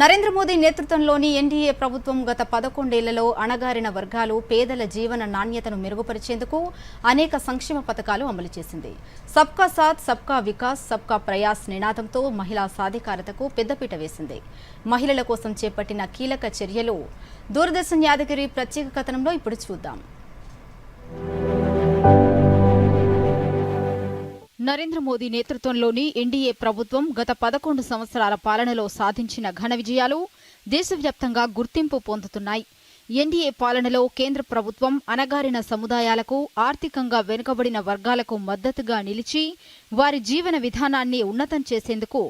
నరేంద్ర మోదీ నేతృత్వంలోని ఎన్డీఏ ప్రభుత్వం గత పదకొండేళ్ళలో అణగారిన వర్గాలు పేదల జీవన నాణ్యతను మెరుగుపరిచేందుకు అనేక సంక్షేమ పథకాలు అమలు చేసింది. సబ్కా సాత్ సబ్కా వికాస్ సబ్కా ప్రయాస్ నినాదంతో మహిళా సాధికారతకు పెద్దపీట వేసింది. మహిళల కోసం చేపట్టిన కీలక చర్యలు. దూరదర్శన్ యాదగిరి ప్రత్యేక కథనంలో ఇప్పుడు చూద్దాం. నరేంద్ర మోదీ నేతృత్వంలోని ఎన్డీఏ ప్రభుత్వం గత పదకొండు సంవత్సరాల పాలనలో సాధించిన ఘన విజయాలు దేశవ్యాప్తంగా గుర్తింపు పొందుతున్నాయి. ఎన్డీఏ పాలనలో కేంద్ర ప్రభుత్వం అణగారిన సముదాయాలకు ఆర్థికంగా వెనుకబడిన వర్గాలకు మద్దతుగా నిలిచి వారి జీవన విధానాన్ని ఉన్నతం చేసేందుకు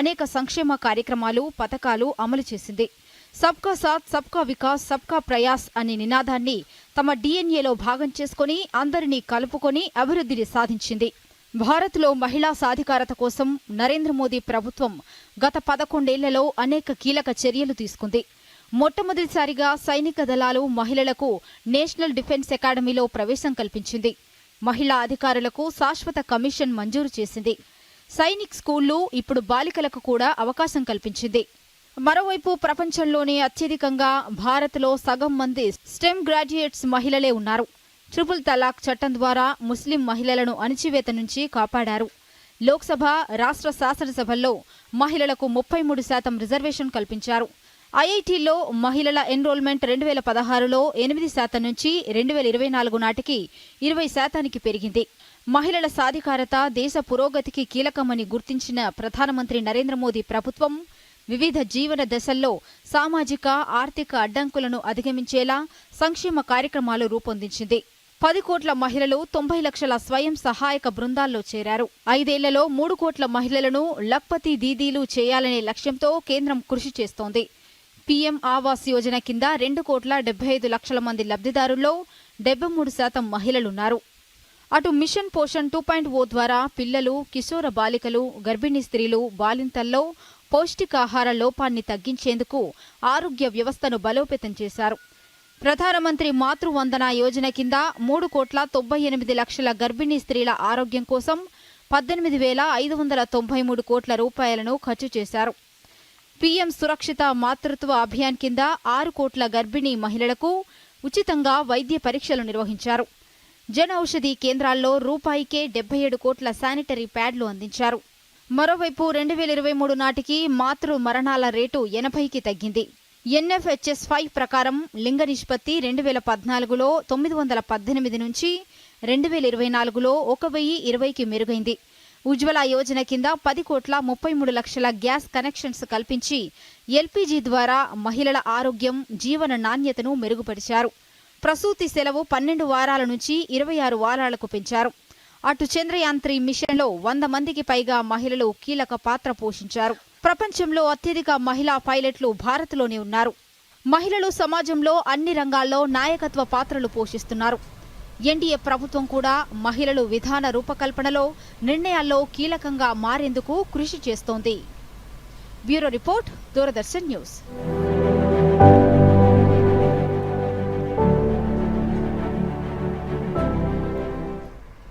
అనేక సంక్షేమ కార్యక్రమాలు పథకాలు అమలు చేసింది. సబ్కా సాత్ సబ్కా వికాస్ సబ్కా ప్రయాస్ అనే నినాదాన్ని తమ డీఎన్ఏలో భాగం చేసుకుని అందరినీ కలుపుకొని అభివృద్ధిని సాధించింది. భారత్లో మహిళా సాధికారత కోసం నరేంద్ర మోదీ ప్రభుత్వం గత పదకొండేళ్ళలో అనేక కీలక చర్యలు తీసుకుంది. మొట్టమొదటిసారిగా సైనిక దళాలు మహిళలకు నేషనల్ డిఫెన్స్ అకాడమీలో ప్రవేశం కల్పించింది. మహిళా అధికారులకు శాశ్వత కమిషన్ మంజూరు చేసింది. సైనిక్ స్కూళ్ళు ఇప్పుడు బాలికలకు కూడా అవకాశం కల్పించింది. మరోవైపు ప్రపంచంలోనే అత్యధికంగా భారత్లో సగం మంది స్టెమ్ గ్రాడ్యుయేట్స్ మహిళలే ఉన్నారు. ట్రిపుల్ తలాక్ చట్టం ద్వారా ముస్లిం మహిళలను అణిచివేత నుంచి కాపాడారు. లోక్సభ రాష్ట్ర శాసనసభల్లో మహిళలకు ముప్పై మూడు శాతం రిజర్వేషన్ కల్పించారు. ఐఐటీలో మహిళల ఎన్రోల్మెంట్ రెండు వేల పదహారులో ఎనిమిది శాతం నుంచి రెండు వేల ఇరవై నాలుగు నాటికి ఇరవై శాతానికి పెరిగింది. మహిళల సాధికారత దేశ పురోగతికి కీలకమని గుర్తించిన ప్రధానమంత్రి నరేంద్ర మోదీ ప్రభుత్వం వివిధ జీవన దశల్లో సామాజిక ఆర్థిక అడ్డంకులను అధిగమించేలా సంక్షేమ కార్యక్రమాలు రూపొందించింది. పది కోట్ల మహిళలు తొంభై లక్షల స్వయం సహాయక బృందాల్లో చేరారు. ఐదేళ్ళలో మూడు కోట్ల మహిళలను లక్పతి దీదీలు చేయాలనే లక్ష్యంతో కేంద్రం కృషి చేస్తోంది. పీఎం ఆవాస్ యోజన కింద రెండు కోట్ల డెబ్బై ఐదు లక్షల మంది లబ్ధిదారుల్లో డెబ్బై మూడు శాతం మహిళలున్నారు. అటు mission Poshan two point O ద్వారా పిల్లలు కిశోర బాలికలు గర్భిణీ స్త్రీలు బాలింతల్లో పౌష్టికాహార లోపాన్ని తగ్గించేందుకు ఆరోగ్య వ్యవస్థను బలోపేతం చేశారు. ప్రధానమంత్రి మాతృవందన యోజన కింద మూడు కోట్ల తొంభై ఎనిమిది లక్షల గర్భిణీ స్త్రీల ఆరోగ్యం కోసం పద్దెనిమిది వేల ఐదు వందల తొంభై మూడు కోట్ల రూపాయలను ఖర్చు చేశారు. పీఎం సురక్షిత మాతృత్వ అభియాన్ కింద ఆరు కోట్ల గర్భిణీ మహిళలకు ఉచితంగా వైద్య పరీక్షలు నిర్వహించారు. జన ఔషధి కేంద్రాల్లో రూపాయికే డెబ్బై ఏడు కోట్ల శానిటరీ ప్యాడ్లు అందించారు. మరోవైపు రెండు వేల ఇరవై మూడు నాటికి మాతృ మరణాల రేటు ఎనభైకి తగ్గింది. ఎన్ఎఫ్హెచ్ఎస్ ఫైవ్ ప్రకారం లింగ నిష్పత్తి రెండు వేల పద్నాలుగులో తొమ్మిది వందల పద్దెనిమిది నుంచి రెండు వేల ఇరవై నాలుగులో ఒక వెయ్యి ఇరవైకి మెరుగైంది. ఉజ్వల యోజన కింద పది కోట్ల ముప్పై మూడు లక్షల గ్యాస్ కనెక్షన్స్ కల్పించి ఎల్పీజీ ద్వారా మహిళల ఆరోగ్యం జీవన నాణ్యతను మెరుగుపరిచారు. ప్రసూతి సెలవు పన్నెండు వారాల నుంచి ఇరవై ఆరు వారాలకు పెంచారు. అటు చంద్రయాన్ త్రీ మిషన్లో వంద మందికి పైగా మహిళలు కీలక పాత్ర పోషించారు. ప్రపంచంలో అత్యధిక మహిళా పైలట్లు భారత్లోనే ఉన్నారు. మహిళలు సమాజంలో అన్ని రంగాల్లో నాయకత్వ పాత్రలు పోషిస్తున్నారు. ఎన్డీఏ ప్రభుత్వం కూడా మహిళలు విధాన రూపకల్పనలో నిర్ణయాల్లో కీలకంగా మారేందుకు కృషి చేస్తోంది. Bureau report Doordarshan news.